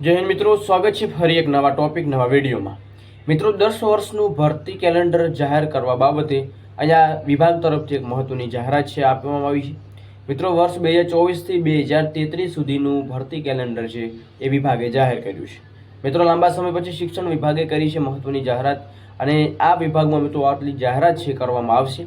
જય મિત્રો, સ્વાગત છે ફરી એક નવા ટોપિક નવા વિડીયોમાં. મિત્રો દસ વર્ષનું ભરતી કેલેન્ડર જાહેર કરવા બાબતે અહીંયા વિભાગ તરફથી એક મહત્વની જાહેરાત છે, આપવામાં આવી છે. મિત્રો, વર્ષ બે હજાર ચોવીસથી બે હજાર તેત્રીસ સુધીનું ભરતી કેલેન્ડર છે એ વિભાગે જાહેર કર્યું છે. મિત્રો, લાંબા સમય પછી શિક્ષણ વિભાગે કરી છે મહત્વની જાહેરાત અને આ વિભાગમાં મિત્રો આટલી જાહેરાત છે, કરવામાં આવશે.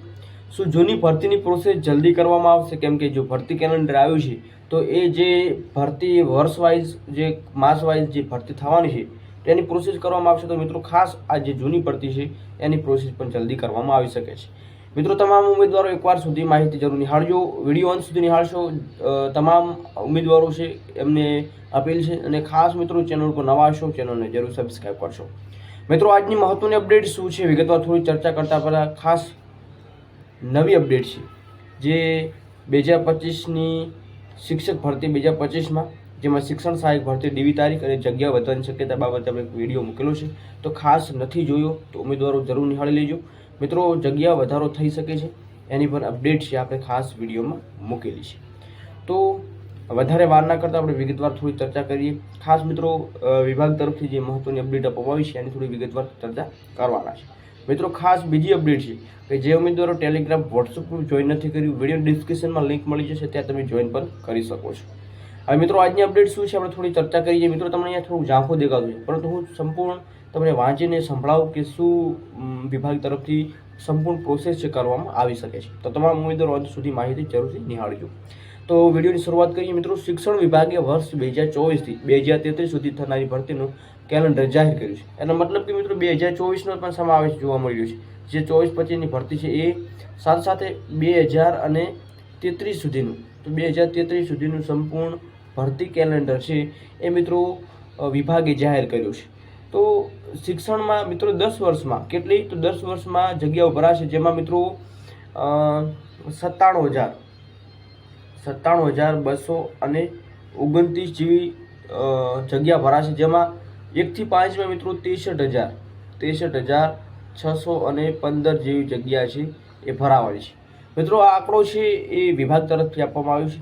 શું જૂની ભરતીની પ્રોસેસ જલ્દી કરવામાં આવશે? કેમ કે જો ભરતી કેલેન્ડર આવ્યું છે, તો એ જે ભરતી વર્ષ વાઇઝ જે માસ વાઇઝ જે ભરતી થવાની છે, તેની પ્રોસેસ કરવામાં આવશે. તો મિત્રો, ખાસ આ જે જૂની ભરતી છે, એની પ્રોસેસ પણ જલ્દી કરવામાં આવી શકે છે. મિત્રો, તમામ ઉમેદવારો એકવાર સુધી માહિતી જરૂર નિહાળજો. વીડિયો અંત સુધી નિહાળશો. તમામ ઉમેદવારો છે, એમને અપીલ છે. અને ખાસ મિત્રો, ચેનલ પર નવા છો ચેનલને જરૂર સબસ્ક્રાઈબ કરશો. મિત્રો, આજની મહત્વની અપડેટ શું છે? વિગતવાર થોડી ચર્ચા કરતા પહેલાં ખાસ નવી અપડેટ છે, જે બે હજાર પચીસની શિક્ષક ભરતી બે હજાર પચીસમાં, જેમાં શિક્ષણ સહાયક ભરતી ડીવી તારીખ અને જગ્યા વધવાની શક્યતા બાબતે આપણે એક વીડિયો મૂકેલો છે. તો ખાસ નથી જોયો, તો ઉમેદવારો જરૂર નિહાળી લેજો. મિત્રો, જગ્યા વધારો થઈ શકે છે, એની પણ અપડેટ છે, આપણે ખાસ વિડીયોમાં મૂકેલી છે. તો વધારે વાર ના કરતાં આપણે વિગતવાર થોડી ચર્ચા કરીએ. ખાસ મિત્રો વિભાગ તરફથી જે મહત્વની અપડેટ આપવામાં છે, એની થોડી વિગતવાર ચર્ચા કરવાના છે. મિત્રો, ખાસ બીજી અપડેટ છે કે જે ઉમેદવારો ટેલિગ્રામ વોટ્સઅપ ગ્રુપ જોઈન નથી કર્યું વીડિયો ડિસ્ક્રિપ્શનમાં લિંક મળી જશે, ત્યાં તમે જોઈન પણ કરી શકો છો. હવે મિત્રો, આજની અપડેટ શું છે? આપણે થોડી ચર્ચા કરીએ. મિત્રો, તમને અહીંયા થોડું ઝાંખું દેખાતું છે, પરંતુ હું સંપૂર્ણ તમને વાંચીને સંભળાવું કે શું વિભાગ તરફથી સંપૂર્ણ પ્રોસેસ છે કરવામાં આવી શકે છે. તો તમામ ઉમેદવારો અંત સુધી માહિતી જરૂરથી નિહાળજો. તો વિડીયોની શરૂઆત કરીએ. મિત્રો, શિક્ષણ વિભાગે વર્ષ બે હજાર ચોવીસથી બે હજાર તેત્રીસ સુધી થનારી ભરતીનું કેલેન્ડર જાહેર કર્યું છે. એનો મતલબ કે મિત્રો બે હજાર ચોવીસનો પણ સમાવેશ જોવા મળ્યો છે. જે ચોવીસ પચીસની ભરતી છે એ સાથે સાથે બે હજાર અને તેત્રીસ સુધીનું. તો બે હજાર તેત્રીસ સુધીનું સંપૂર્ણ ભરતી કેલેન્ડર છે એ મિત્રો વિભાગે જાહેર કર્યું છે. તો શિક્ષણમાં મિત્રો દસ વર્ષમાં કેટલી? તો દસ વર્ષમાં જગ્યાઓ ભરાશે જેમાં મિત્રો સત્તાણું હજાર. સત્તાણું હજાર બસો અને ઓગણત્રીસ જેવી જગ્યા ભરાશે જેમાં એકથી પાંચમાં મિત્રો ત્રેસઠ હજાર. ત્રેસઠ હજાર છસો અને પંદર જેવી જગ્યા છે એ ભરાવાની છે. મિત્રો, આ આંકડો છે એ વિભાગ તરફથી આપવામાં આવ્યો છે.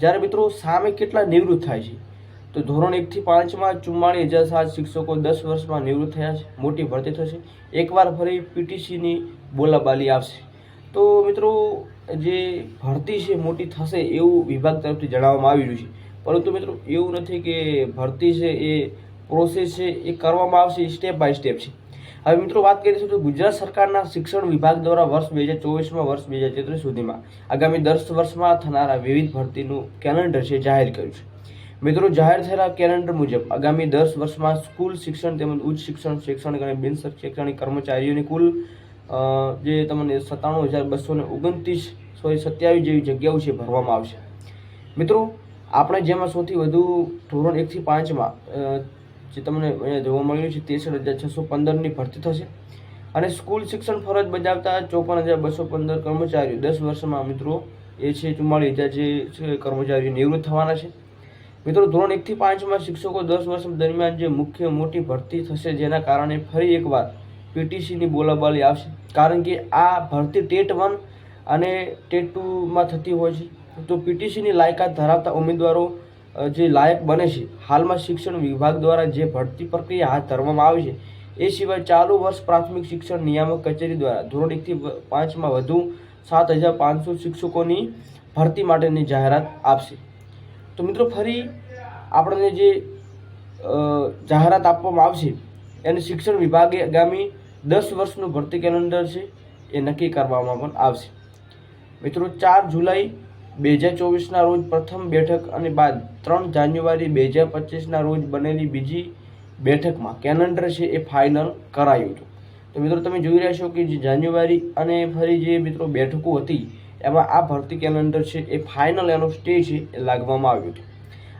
જ્યારે મિત્રો સામે કેટલા નિવૃત્ત થાય છે? તો ધોરણ એકથી પાંચમાં ચુમ્માળીસ હજાર સાત શિક્ષકો દસ વર્ષમાં નિવૃત્ત થયા છે. મોટી ભરતી થશે. એકવાર ફરી પીટીસીની બોલાબાલી આવશે. તો મિત્રો, જે ભરતી છે મોટી થશે એવું વિભાગ તરફથી જણાવવામાં આવી રહ્યું છે. પરંતુ મિત્રો, એવું નથી કે ભરતી છે એ પ્રોસેસ છે, એ કરવામાં આવશે સ્ટેપ બાય સ્ટેપ છે. હવે મિત્રો વાત કરીશું તો ગુજરાત સરકારના શિક્ષણ વિભાગ દ્વારા વર્ષ બે હજાર ચોવીસમાં, વર્ષ બે હજાર તેત્રીસ સુધીમાં આગામી દસ વર્ષમાં થનારા વિવિધ ભરતીનું કેલેન્ડર છે, જાહેર કર્યું છે. મિત્રો, જાહેર થયેલા કેલેન્ડર મુજબ આગામી દસ વર્ષમાં સ્કૂલ શિક્ષણ તેમજ ઉચ્ચ શિક્ષણ, શૈક્ષણિક અને બિન શૈક્ષણિક કર્મચારીઓની કુલ જે તમને સત્તાણું હજાર બસો ને ઓગણત્રીસ સોરી, સત્યાવીસ જેવી જગ્યાઓ છે, ભરવામાં આવશે. મિત્રો, આપણે જેમાં સૌથી વધુ ધોરણ એકથી પાંચમાં જે તમને અહીંયા જોવા મળ્યું છે, ત્રેસઠ હજાર છસો પંદરની ભરતી થશે. અને સ્કૂલ શિક્ષણ ફરજ બજાવતા ચોપન હજાર બસો પંદર કર્મચારીઓ, દસ વર્ષમાં મિત્રો, એ છે ચુમ્માળીસ હજાર જે છે કર્મચારીઓ નિવૃત્ત થવાના છે. મિત્રો, ધોરણ એકથી પાંચમાં શિક્ષકો દસ વર્ષ દરમિયાન જે મુખ્ય મોટી ભરતી થશે, જેના કારણે ફરી એકવાર પીટીસીની બોલાબાલી આવશે. કારણ કે આ ભરતી ટેટ વન અને ટેટ ટુમાં થતી હોય છે. તો પીટીસીની લાયકાત ધરાવતા ઉમેદવારો જે લાયક બને છે. હાલમાં શિક્ષણ વિભાગ દ્વારા જે ભરતી પ્રક્રિયા હાથ ધરવામાં આવી છે, એ સિવાય ચાલુ વર્ષ પ્રાથમિક શિક્ષણ નિયામક કચેરી દ્વારા ધોરણ એકથી પાંચમાં વધુ સાત હજાર પાંચસો શિક્ષકોની ભરતી માટેની જાહેરાત આપશે. તો મિત્રો ફરી આપણને જે જાહેરાત આપવામાં આવશે, એને શિક્ષણ વિભાગે આગામી દસ વર્ષનું ભરતી કેલેન્ડર છે, એ નક્કી કરવામાં પણ આવશે. મિત્રો ચાર જુલાઈ બે હજાર ચોવીસના રોજ પ્રથમ બેઠક અને બાદ ત્રણ જાન્યુઆરી બે હજાર પચીસના રોજ બનેલી બીજી બેઠકમાં કેલેન્ડર છે એ ફાઇનલ કરાયું હતું. તો મિત્રો તમે જોઈ રહ્યા છો કે જે જાન્યુઆરી અને ફરી જે મિત્રો બેઠકો હતી, એમાં આ ભરતી કેલેન્ડર છે એ ફાઇનલ એનો સ્ટે છે એ લાગવામાં આવ્યું હતું.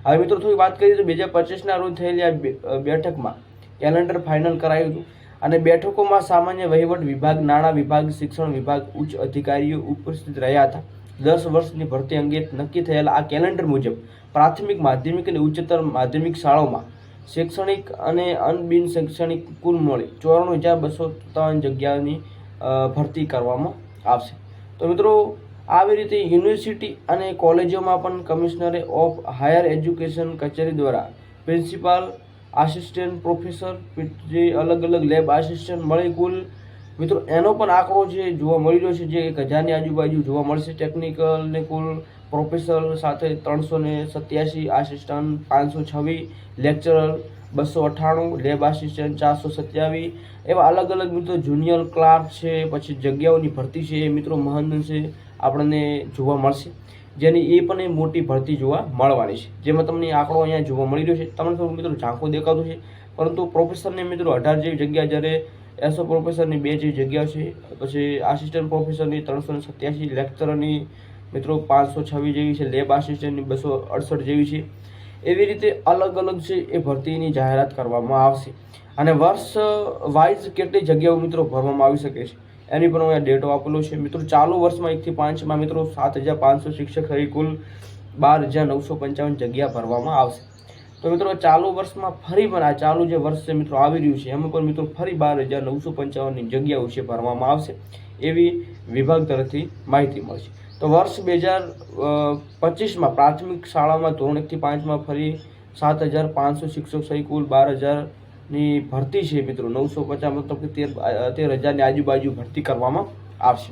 હવે મિત્રો થોડી વાત કરીએ તો બે હજાર પચીસના રોજ થયેલી આ બેઠકમાં કેલેન્ડર ફાઇનલ કરાયું હતું અને બેઠકોમાં સામાન્ય વહીવટ વિભાગ, નાણાં વિભાગ, શિક્ષણ વિભાગ, ઉચ્ચ અધિકારીઓ ઉપસ્થિત રહ્યા હતા. દસ વર્ષની ભરતી અંગે નક્કી થયેલા આ કેલેન્ડર મુજબ પ્રાથમિક, માધ્યમિક અને ઉચ્ચતર માધ્યમિક શાળાઓમાં શૈક્ષણિક અને અનબિન શૈક્ષણિક કુલ મળી ચોરાણું હજાર બસો ત્રણ જગ્યાની ભરતી કરવામાં આવશે. તો મિત્રો, આવી રીતે યુનિવર્સિટી અને કોલેજોમાં પણ કમિશનરે ઓફ હાયર એજ્યુકેશન કચેરી દ્વારા પ્રિન્સિપાલ, આસિસ્ટન્ટ પ્રોફેસર જે અલગ અલગ લેબ આસિસ્ટન્ટ, મળી કુલ મિત્રો, એનો પણ આંકડો જે જોવા મળી રહ્યો છે, જે એક હજારની આજુબાજુ જોવા મળશે ટેકનિકલ ને કુલ પ્રોફેસર સાથે ત્રણસો ને સત્યાસી આસિસ્ટન્ટ પાંચસો છવ્વીસ લેક્ચરર બસો અઠ્ઠાણું લેબ આસિસ્ટન્ટ ચારસો સત્યાવીસ. એવા અલગ અલગ મિત્રો જુનિયર ક્લાર્ક છે, પછી જગ્યાઓની ભરતી છે, એ મિત્રો છે આપણને જોવા મળશે. જેની એ પણ એ મોટી ભરતી જોવા મળવાની છે. જેમાં તમને આંકડો અહીંયા જોવા મળી રહ્યો છે. તમને થોડું મિત્રો ઝાંખો દેખાતું છે પરંતુ પ્રોફેસરને મિત્રો અઢાર જેવી જગ્યા જ્યારે એસો પ્રોફેસરની બે જેવી જગ્યા છે, પછી આસિસ્ટન્ટ પ્રોફેસરની ત્રણસો સત્યાસી, લેક્ચરની મિત્રો પાંચસો છવ્વીસ જેવી છે, લેબ આસિસ્ટન્ટની બસો અડસઠ જેવી છે. એવી રીતે અલગ અલગ છે એ ભરતીની જાહેરાત કરવામાં આવશે. અને વર્ષ વાઇઝ કેટલી જગ્યાઓ મિત્રો ભરવામાં આવી શકે છે, એની પણ અહીંયા ડેટો આપેલો છે. મિત્રો, ચાલુ વર્ષમાં એકથી પાંચમાં મિત્રો સાત હજાર પાંચસો શિક્ષક થઈ કુલ બાર હજાર નવસો પંચાવન જગ્યા ભરવામાં આવશે. તો મિત્રો ચાલુ વર્ષમાં ફરી પણ આ ચાલુ જે વર્ષ છે મિત્રો આવી રહ્યું છે, એમાં પણ મિત્રો ફરી બાર હજાર નવસો પંચાવનની જગ્યાઓ છે ભરવામાં આવશે એવી વિભાગ તરફથી માહિતી મળશે. તો વર્ષ બે હજાર પચીસમાં પ્રાથમિક શાળામાં ધોરણ એકથી પાંચમાં ફરી સાત હજાર પાંચસો શિક્ષક સહિત કુલ બાર હજારની ભરતી છે મિત્રો. નવસો પચાસ મતલબ કે તેર તેર હજારની આજુબાજુ ભરતી કરવામાં આવશે.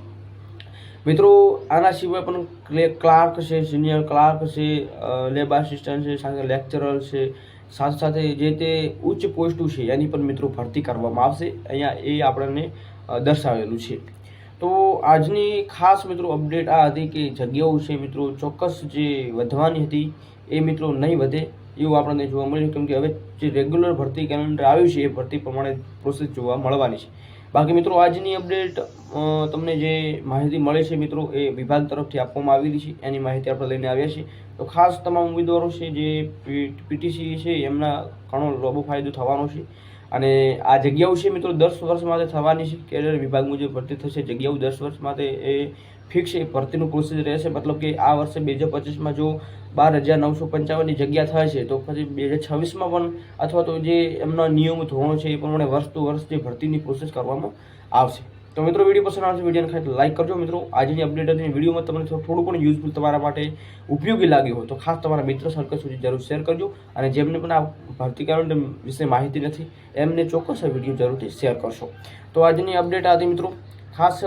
મિત્રો, આના સિવાય પણ ક્લે- ક્લાર્ક છે, સિનિયર ક્લાર્ક છે લેબ આસિસ્ટન્ટ છે, સાથે લેક્ચરર છે. સાથે સાથે જે તે ઉચ્ચ પોસ્ટો છે, એની પણ મિત્રો ભરતી કરવામાં આવશે. અહીંયા એ આપણને દર્શાવેલું છે. તો આજની ખાસ મિત્રો અપડેટ આ હતી કે જગ્યાઓ છે મિત્રો, ચોક્કસ જે વધવાની હતી, એ મિત્રો નહીં વધે. એવું આપણને જોવા મળ્યું, કેમ કે હવે જે રેગ્યુલર ભરતી કેલેન્ડર આવ્યું છે, એ ભરતી પ્રમાણે પ્રોસેસ જોવા મળવાની છે. બાકી મિત્રો, આજની અપડેટ તમને જે માહિતી મળે છે મિત્રો, એ વિભાગ તરફથી આપવામાં આવેલી છે. એની માહિતી આપણે લઈને આવ્યા છીએ. તો ખાસ તમામ ઉમેદવારો છે જે પીટીસી છે, એમના ઘણો લાભો ફાયદો થવાનો છે. અને આ જગ્યાઓ છે મિત્રો, દસ વર્ષ માટે થવાની છે. કેરિયર વિભાગ મુજબ ભરતી થશે. જગ્યાઓ દસ વર્ષ માટે એ ફિક્સ એ ભરતીનું પ્રોસેસ રહેશે. મતલબ કે આ વર્ષે બે હજાર પચીસમાં જો બાર હજાર નવસો પંચાવનની જગ્યા થાય છે, તો પછી બે હજાર છવ્વીસમાં પણ અથવા તો જે એમના નિયમિત ધોરણો છે એ પ્રમાણે વર્ષ ટુ વર્ષ જે ભરતીની પ્રોસેસ કરવામાં આવશે. તો મિત્રો, વીડિયો પસંદ આવશે વિડીયોને ખાલી લાઈક કરજો મિત્રો. આજની અપડેટ હતી વિડીયોમાં તમને થોડું પણ યુઝફુલ તમારા માટે ઉપયોગી લાગ્યું હોય તો ખાસ તમારા મિત્ર સર્કલ સુધી જરૂર શેર કરજો. અને જેમને પણ આ ભરતી કેલેન્ડર વિશે માહિતી નથી, એમને ચોક્કસ વીડિયો જરૂરથી શેર કરશો. તો આજની અપડેટ આ હતી મિત્રો. ખાસ,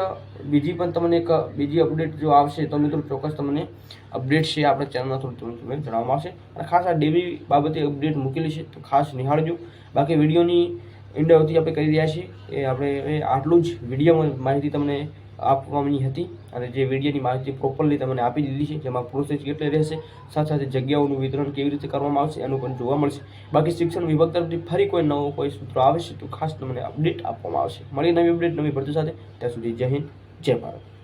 બીજી પણ તમને એક, બીજી અપડેટ જો આવશે તો મિત્રો ચોક્કસ તમને અપડેટ છે આપણે ચેનલમાં થોડું તમને જણાવવામાં આવશે. અને ખાસ આ ડેવી બાબતે અપડેટ મૂકેલી છે તો ખાસ નિહાળજો. બાકી વિડીયોની ઇન્ડોથી આપણે કરી રહ્યા છીએ. એ આપણે આટલું જ વિડીયોમાં માહિતી તમને આપવાની હતી અને જે વિડીયોની માહિતી પ્રોપરલી તમને આપી દીધી છે, જેમાં પ્રોસેસ કેટલી રહેશે, સાથે સાથે જગ્યાઓનું વિતરણ કેવી રીતે કરવામાં આવશે, એનું પણ જોવા મળશે. બાકી શિક્ષણ વિભાગ તરફથી ફરી કોઈ નવો કોઈ સૂત્ર આવશે તો ખાસ તમને અપડેટ આપવામાં આવશે. મળી નવી અપડેટ નવી ભરતી સાથે. ત્યાં સુધી જય હિન્દ, જય ભારત.